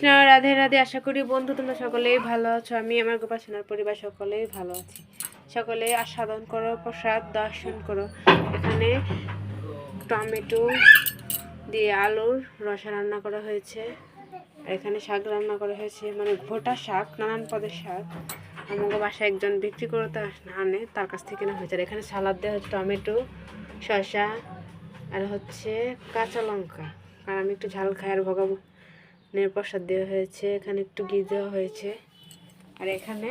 কৃষ্ণ, রাধে রাধে। আশা করি বন্ধু, তোমরা সকলেই ভালো আছো। আমি আমার গোপাসনার পরিবার, সকলেই ভালো আছি। সকলে আস্বাদন করো, প্রসাদ দর্শন করো। এখানে টমেটো দিয়ে আলুর রসা রান্না করা হয়েছে। এখানে শাক রান্না করা হয়েছে। মানে ভোটা শাক, নানান পদের শাক। আমাকে বাসায় একজন বিক্রি করতে আনে, তার কাছ থেকে না হয়েছে। এখানে সালাদ দেওয়া হচ্ছে টমেটো, শসা, আর হচ্ছে কাঁচা লঙ্কা। আর আমি একটু ঝাল খাই আর ভগবানের প্রসাদ দেওয়া হয়েছে, এখানে একটু ঘি দেওয়া হয়েছে। আর এখানে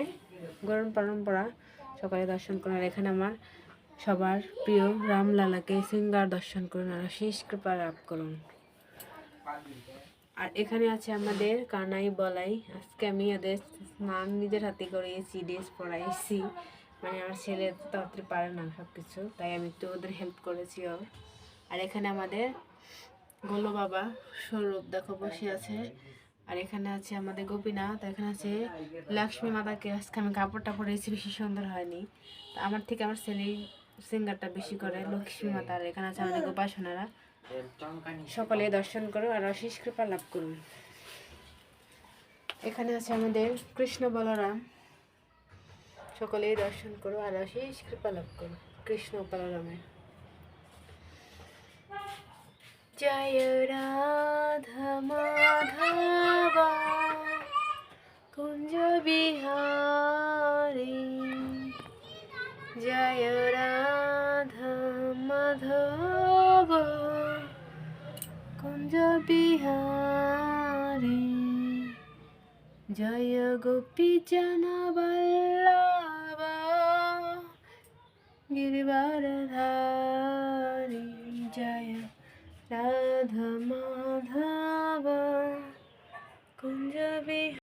গরম পরম্পরা, সকালে দর্শন করুন আর এখানে আমার সবার প্রিয় রামলালাকে সিঙ্গার দর্শন করুন আর শেষ কৃপা লাভ করুন। আর এখানে আছে আমাদের কানাই বলাই। আজকে আমি ওদের স্নান নিজের হাতে করিয়েছি ড্রেস পরাইছি মানে আমার ছেলে তাড়াতাড়ি পারে না সব কিছু তাই আমি একটু ওদের হেল্প করেছি আর এখানে আমাদের গোলো বাবা স্বরূপ দেখো বসে আছে। আর এখানে আছে আমাদের গোপীনাথ, এখানে আছে লক্ষ্মী মাতাকে। আজকে আমি কাপড়টা পরেছি বেশি সুন্দর হয়নি। আমার থেকে আমার ছেলে সিঙ্গারটা বেশি করে, লক্ষ্মী মাতা। আর এখানে আছে আমাদের গোপাসনারা সকলে দর্শন করো আর অশেষ কৃপা লাভ করুন। এখানে আছে আমাদের কৃষ্ণ বলরাম। সকলেই দর্শন করো আর অশেষ কৃপা লাভ করো কৃষ্ণ বলরামের। জয় রাধা মাধবা কুঞ্জ বিহারী। জয় রাধা মাধব কুঞ্জ বিহারী। জয় গোপী জন মাধব কুঞ্জ